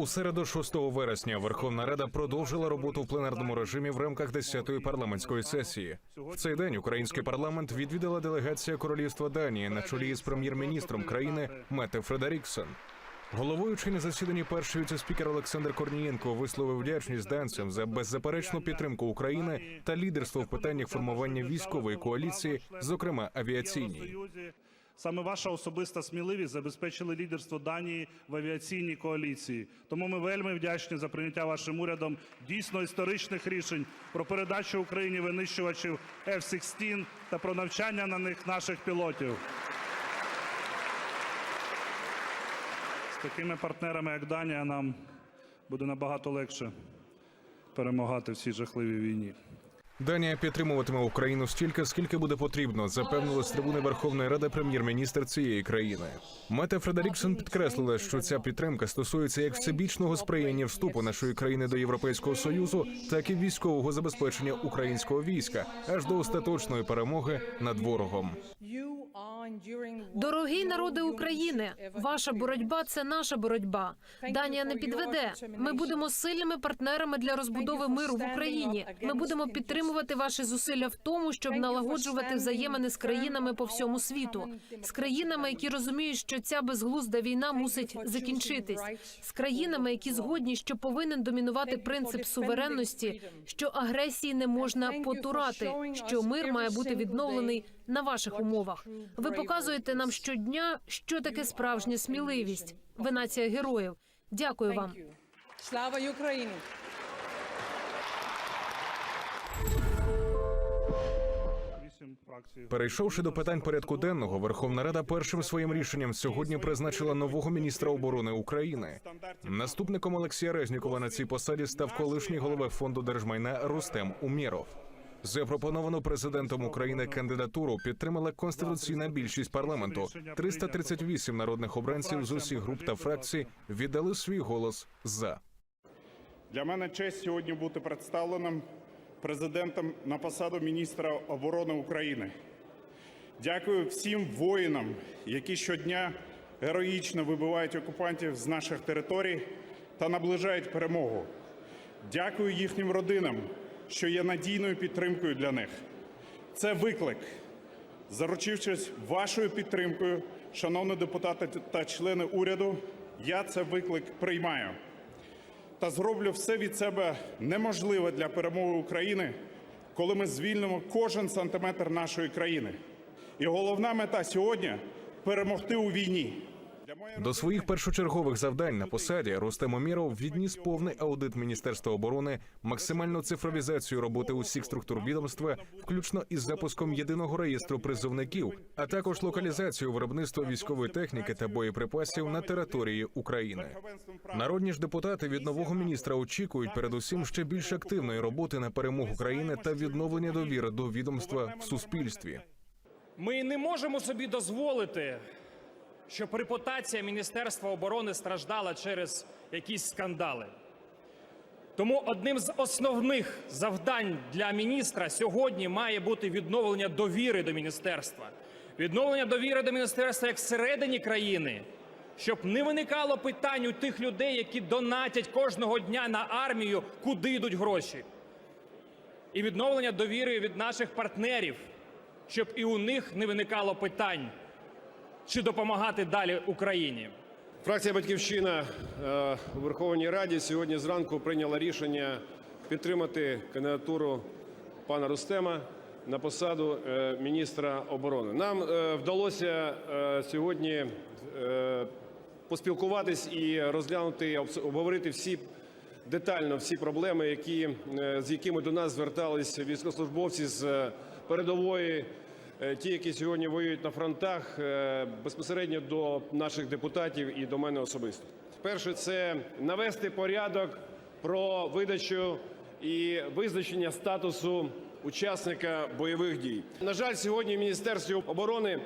У середу 6 вересня Верховна Рада продовжила роботу в пленарному режимі в рамках 10-ї парламентської сесії. В цей день український парламент відвідала делегація королівства Данії на чолі з прем'єр-міністром країни Мете Фредеріксен. Головуючий на засіданні перший віце-спікер Олександр Корнієнко висловив вдячність данцям за беззаперечну підтримку України та лідерство в питаннях формування військової коаліції, зокрема авіаційній. Саме ваша особиста сміливість забезпечили лідерство Данії в авіаційній коаліції. Тому ми вельми вдячні за прийняття вашим урядом дійсно історичних рішень про передачу Україні винищувачів F-16 та про навчання на них наших пілотів. З такими партнерами, як Данія, нам буде набагато легше перемагати в цій жахливій війні. Данія підтримуватиме Україну стільки, скільки буде потрібно, запевнила з трибуни Верховної Ради прем'єр-міністр цієї країни. Мета Фредеріксон підкреслила, що ця підтримка стосується як всебічного сприяння вступу нашої країни до Європейського союзу, так і військового забезпечення українського війська аж до остаточної перемоги над ворогом. Дорогий народи України, ваша боротьба це наша боротьба. Данія не підведе. Ми будемо сильними партнерами для розбудови миру в Україні. Ми будемо підтримувати ваші зусилля в тому, щоб налагоджувати взаємини з країнами по всьому світу, з країнами, які розуміють, що ця безглузда війна мусить закінчитись, з країнами, які згодні, що повинен домінувати принцип суверенності, що агресії не можна потурати, що мир має бути відновлений на ваших умовах. Ви показуєте нам щодня, що таке справжня сміливість. Ви нація героїв. Дякую вам. Слава Україні! Перейшовши до питань порядку денного, Верховна Рада першим своїм рішенням сьогодні призначила нового міністра оборони України. Наступником Олексія Резнікова на цій посаді став колишній голова фонду держмайна Рустем Умєров. Запропоновану президентом України кандидатуру підтримала конституційна більшість парламенту. 338 народних обранців з усіх груп та фракцій віддали свій голос за. Для мене честь сьогодні бути представленим президентом на посаду міністра оборони України. Дякую всім воїнам, які щодня героїчно вибивають окупантів з наших територій та наближають перемогу. Дякую їхнім родинам, що є надійною підтримкою для них. Це виклик. Заручившись вашою підтримкою, шановні депутати та члени уряду, я це виклик приймаю та зроблю все від себе неможливе для перемоги України, коли ми звільнимо кожен сантиметр нашої країни. І головна мета сьогодні перемогти у війні. До своїх першочергових завдань на посаді Рустем Омєров відніс повний аудит Міністерства оборони, максимальну цифровізацію роботи усіх структур відомства, включно із запуском єдиного реєстру призовників, а також локалізацію виробництва військової техніки та боєприпасів на території України. Народні ж депутати від нового міністра очікують передусім ще більш активної роботи на перемогу країни та відновлення довіри до відомства в суспільстві. Ми не можемо собі дозволити, щоб репутація Міністерства оборони страждала через якісь скандали. Тому одним з основних завдань для міністра сьогодні має бути відновлення довіри до міністерства, відновлення довіри до міністерства як всередині країни, щоб не виникало питань у тих людей, які донатять кожного дня на армію, куди йдуть гроші, і відновлення довіри від наших партнерів, щоб і у них не виникало питань, чи допомагати далі Україні. Фракція Батьківщина е, у Верховній Раді сьогодні зранку прийняла рішення підтримати кандидатуру пана Рустема на посаду е, міністра оборони. Нам е, вдалося сьогодні поспілкуватись і розглянути, обговорити всі детально всі проблеми, які, з якими до нас звертались військовослужбовці з передової, ті, які сьогодні воюють на фронтах, е, безпосередньо до наших депутатів і до мене особисто. Перше, це навести порядок про видачу і визначення статусу учасника бойових дій. На жаль, сьогодні в Міністерстві оборони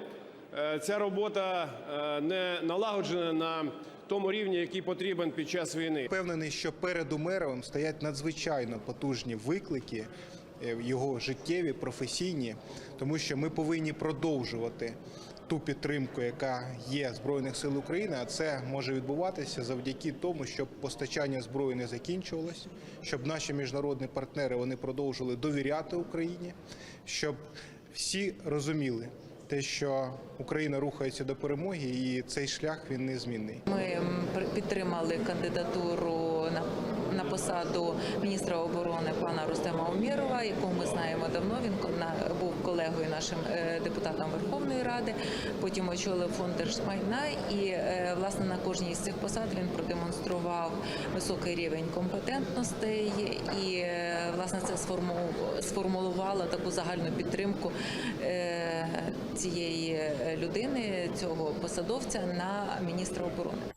Е, Ця робота е, не налагоджена на тому рівні, який потрібен під час війни. Впевнений, що перед Умеровим стоять надзвичайно потужні виклики, е, його життєві, професійні, тому що ми повинні продовжувати ту підтримку, яка є збройних сил України. А це може відбуватися завдяки тому, щоб постачання зброї не закінчувалось, щоб наші міжнародні партнери вони продовжили довіряти Україні, щоб всі розуміли те, що Україна рухається до перемоги, і цей шлях він незмінний. Ми підтримали кандидатуру на, на посаду міністра оборони пана Рустема Умєрова, якого ми знаємо давно. Він був колегою нашим е, депутатом Верховної Ради. Потім очолив фонд держмайна. І е, власне на кожній з цих посад він продемонстрував високий рівень компетентностей, і е, власне це сформу- сформулювало таку загальну підтримку цієї людини, цього посадовця на міністра оборони.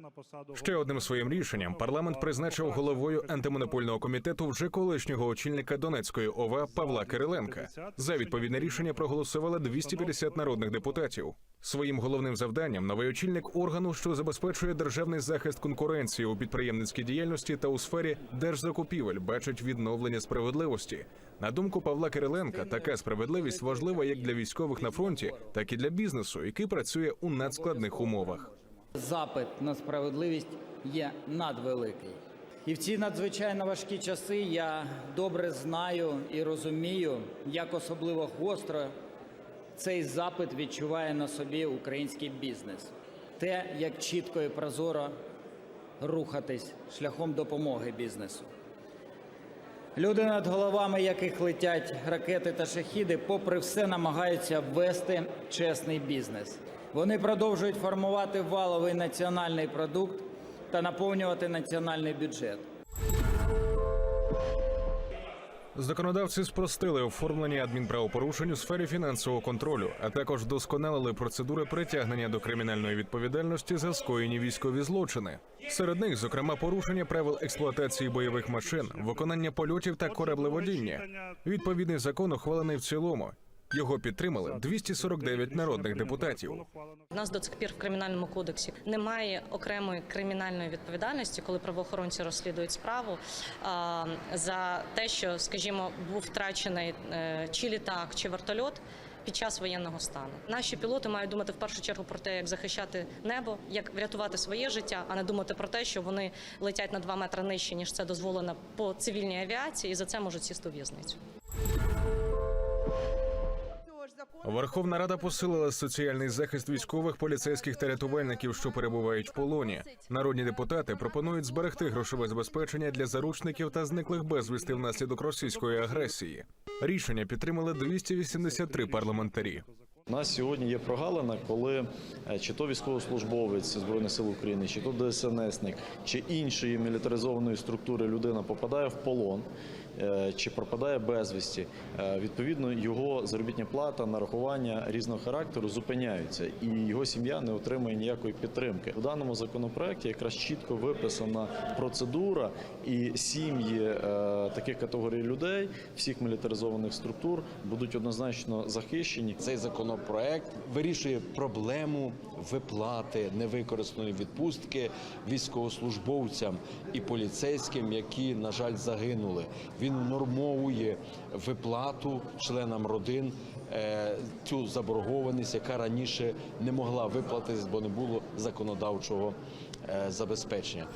На посаду Ще одним своїм рішенням парламент призначив головою антимонопольного комітету вже колишнього очільника Донецької ОВА Павла Кириленка. За відповідне рішення проголосували 250 народних депутатів. Своїм головним завданням новий очільник органу, що забезпечує державний захист конкуренції у підприємницькій діяльності та у сфері держзакупівель, бачить відновлення справедливості. На думку Павла Кириленка, така справедливість важлива як для військових на фронті, так і для бізнесу, який працює у надскладних умовах. Запит на справедливість є надвеликий. І в ці надзвичайно важкі часи я добре знаю і розумію, як особливо гостро цей запит відчуває на собі український бізнес. Те, як чітко і прозоро рухатись шляхом допомоги бізнесу. Люди, над головами яких летять ракети та шахіди, попри все намагаються ввести чесний бізнес. Вони продовжують формувати валовий національний продукт та наповнювати національний бюджет. Законодавці спростили оформлення адмінправопорушень у сфері фінансового контролю, а також вдосконалили процедури притягнення до кримінальної відповідальності за скоєні військові злочини. Серед них, зокрема, порушення правил експлуатації бойових машин, виконання польотів та кораблеводіння. Відповідний закон ухвалений в цілому. Його підтримали 249 народних депутатів. У нас до цих пір в кримінальному кодексі немає окремої кримінальної відповідальності, коли правоохоронці розслідують справу за те, що, скажімо, був втрачений е, чи літак, чи вертольот. Під час воєнного стану наші пілоти мають думати в першу чергу про те, як захищати небо, як врятувати своє життя, а не думати про те, що вони летять на 2 метри нижче, ніж це дозволено по цивільній авіації, і за це можуть сісти у в'язницю. Верховна Рада посилила соціальний захист військових, поліцейських та рятувальників, що перебувають в полоні. Народні депутати пропонують зберегти грошове забезпечення для заручників та зниклих безвісти внаслідок російської агресії. Рішення підтримали 283 парламентарі. У нас сьогодні є прогалина, коли е, чи то військовослужбовець Збройних сил України, чи то ДСНСник, чи іншої мілітаризованої структури людина попадає в полон. Е, Чи пропадає безвісті, Е, відповідно його заробітня плата, нарахування різного характеру зупиняються, і його сім'я не отримує ніякої підтримки. У даному законопроекті якраз чітко виписана процедура, і сім'ї е, таких категорій людей, всіх мілітаризованих структур будуть однозначно захищені. Цей законопроект вирішує проблему виплати невикористаної відпустки військовослужбовцям і поліцейським, які, на жаль, загинули. Він нормовує виплату членам родин е, цю заборгованість, яка раніше не могла виплатитись, бо не було законодавчого е, забезпечення.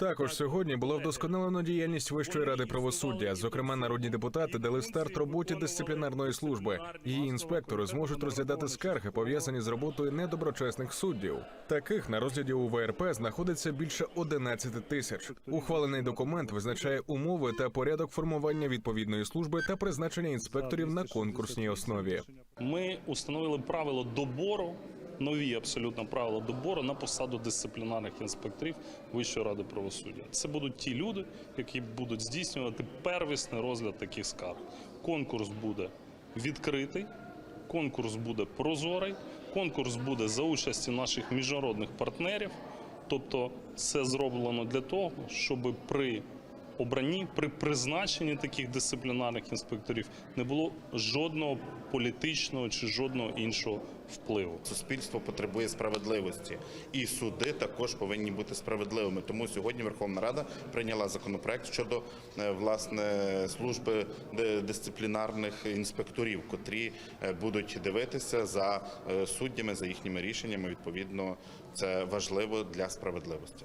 Також сьогодні було вдосконалено діяльність Вищої ради правосуддя. Зокрема, народні депутати дали старт роботі дисциплінарної служби. Її інспектори зможуть розглядати скарги, пов'язані з роботою недоброчесних суддів. Таких на розгляді у ВРП знаходиться більше 11 тисяч. Ухвалений документ визначає умови та порядок формування відповідної служби та призначення інспекторів на конкурсній основі. Ми установили правило добору, нові абсолютно правила добору на посаду дисциплінарних інспекторів Вищої ради правосуддя. Це будуть ті люди, які будуть здійснювати первісний розгляд таких скарг. Конкурс буде відкритий, конкурс буде прозорий, конкурс буде за участі наших міжнародних партнерів. Тобто, це зроблено для того, щоб при обранні при призначенні таких дисциплінарних інспекторів не було жодного політичного чи жодного іншого впливу. Суспільство потребує справедливості, і суди також повинні бути справедливими. Тому сьогодні Верховна Рада прийняла законопроект щодо е, власне служби дисциплінарних інспекторів, котрі е, будуть дивитися за е, суддями, за їхніми рішеннями. Відповідно, це важливо для справедливості.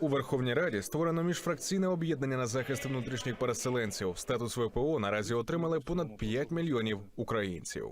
У Верховній Раді створено міжфракційне об'єднання на захист внутрішніх переселенців. Статус ВПО наразі отримали понад 5 мільйонів українців.